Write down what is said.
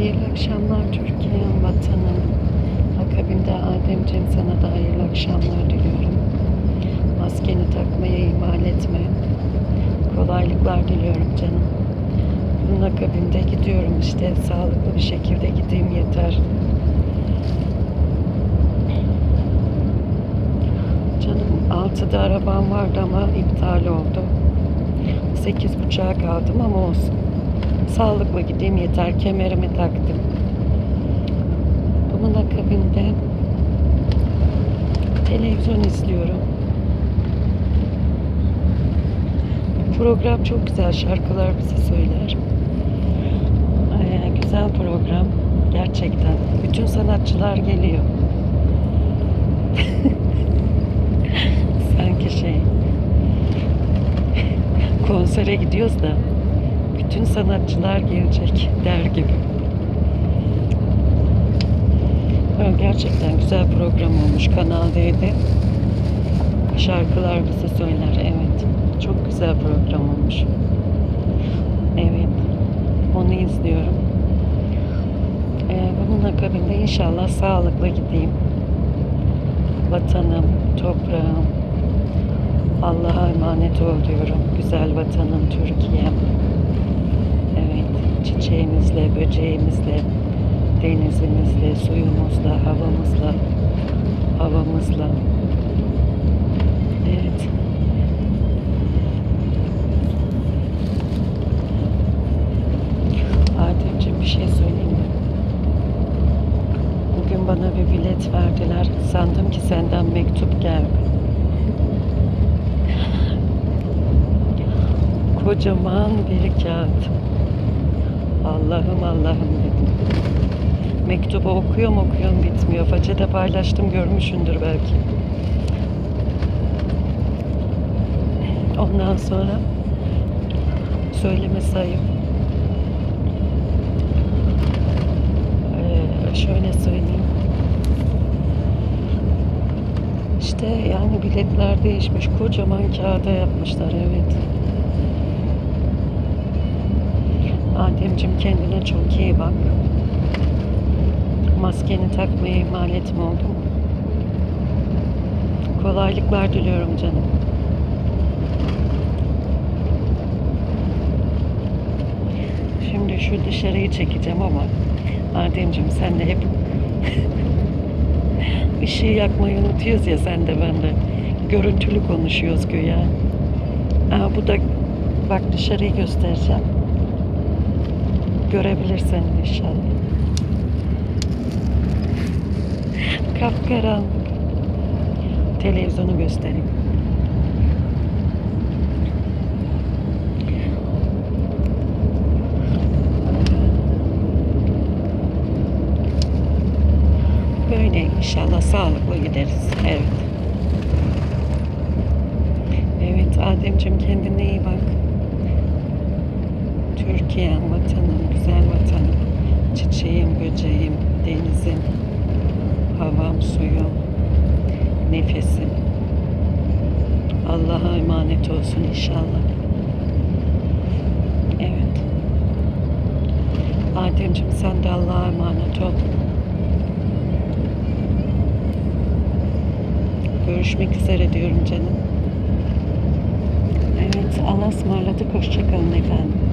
Hayırlı akşamlar Türkiye'm, vatanım. Akabinde Ademciğim sana da hayırlı akşamlar diliyorum. Maskeni takmayı ihmal etme. Kolaylıklar diliyorum canım. Bunun akabinde gidiyorum işte. Sağlıklı bir şekilde gideyim yeter. Canım 6'da arabam vardı ama iptal oldu. 8.30'a kaldım ama olsun. Sağlıklı gideyim yeter. Kemerimi taktım. Bunun akabinde televizyon izliyorum. Program çok güzel. Şarkılar bize söyler. Ee, güzel program. Gerçekten. Bütün sanatçılar geliyor. Sanki şey konsere gidiyoruz da bütün sanatçılar gelecek der gibi. Ha, Gerçekten güzel program olmuş Kanal D'de. Şarkılar bize söyler. Evet. Çok güzel program olmuş. Evet. Onu izliyorum. Ee, bunun akabinde inşallah sağlıklı gideyim. Vatanım, toprağım, Allah'a emanet ol diyorum. Güzel vatanım Türkiye'm. Çiçeğimizle, böceğimizle, denizimizle, suyumuzla, havamızla, havamızla. Evet. Ademciğim bir şey söyleyeyim mi? Bugün bana bir bilet verdiler. Sandım ki senden mektup geldi. Kocaman bir kağıt. Allah'ım Allah'ım dedim. Mektubu okuyorum okuyorum bitmiyor. Façede paylaştım görmüşündür belki. Ondan sonra söyleme sayıp Ee, şöyle söyleyeyim. İşte yani biletler değişmiş. Kocaman kağıda yapmışlar evet. Ademciğim kendine çok iyi bak. Maskeni takmayı ihmal etme oldu mu? Kolaylıklar diliyorum canım. Şimdi şu dışarıyı çekeceğim ama Ademciğim sen de hep ışığı yakmayı unutuyoruz ya sen de ben de. Görüntülü konuşuyoruz güya. Aa, bu da bak dışarıyı göstereceğim. Görebilirsen inşallah. Kapkaranlık. Televizyonu göstereyim. Böyle inşallah sağlıklı gideriz. Evet. Evet Ademciğim kendine iyi bak. Türkiye'm, vatanım. Çiçeğim, böceğim, denizim, havam, suyum, nefesim. Allah'a emanet olsun inşallah. Evet. Ademciğim sen de Allah'a emanet ol. Görüşmek üzere diyorum canım. Evet, Allah'a ısmarladık. Hoşçakalın efendim.